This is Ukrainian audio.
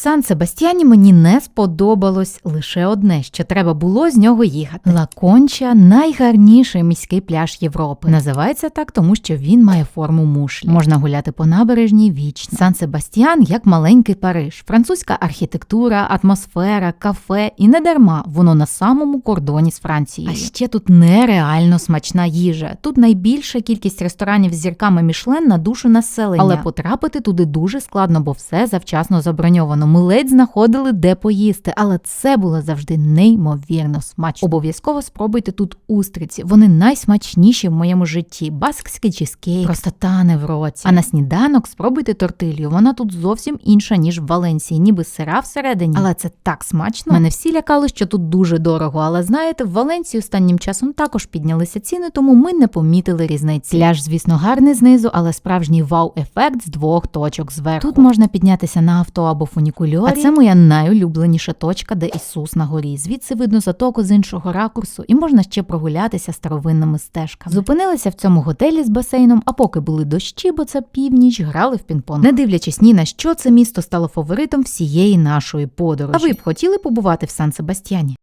Сан Себастьяні мені не сподобалось лише одне, що треба було з нього їхати. Лаконча найгарніший міський пляж Європи. Називається так, тому що він має форму мушлі. Можна гуляти по набережній вічно. Сан Себастьян як маленький Париж, французька архітектура, атмосфера, кафе, і не дарма воно на самому кордоні з Францією. А ще тут нереально смачна їжа. Тут найбільша кількість ресторанів з зірками Мішлен на душу населення, але потрапити туди дуже складно, бо все завчасно заброньовано. Ми ледь знаходили де поїсти, але це було завжди неймовірно смачно. Обов'язково спробуйте тут устриці. Вони найсмачніші в моєму житті. Баскський чизкейк, просто тане в році. А на сніданок спробуйте тортилью. Вона тут зовсім інша ніж в Валенсії, ніби сира всередині. Але це так смачно. Мене всі лякали, що тут дуже дорого. Але знаєте, в Валенсії останнім часом також піднялися ціни, тому ми не помітили різниці. Пляж, звісно, гарний знизу, але справжній вау-ефект з двох точок зверху. Тут можна піднятися на авто або фунікульорі. А це моя найулюбленіша точка, де Ісус на горі. Звідси видно затоку з іншого ракурсу, і можна ще прогулятися старовинними стежками. Зупинилися в цьому готелі з басейном, а поки були дощі, бо це північ, грали в пінг-понг. Не дивлячись ні на що, це місто стало фаворитом всієї нашої подорожі. А ви б хотіли побувати в Сан Себастьяні?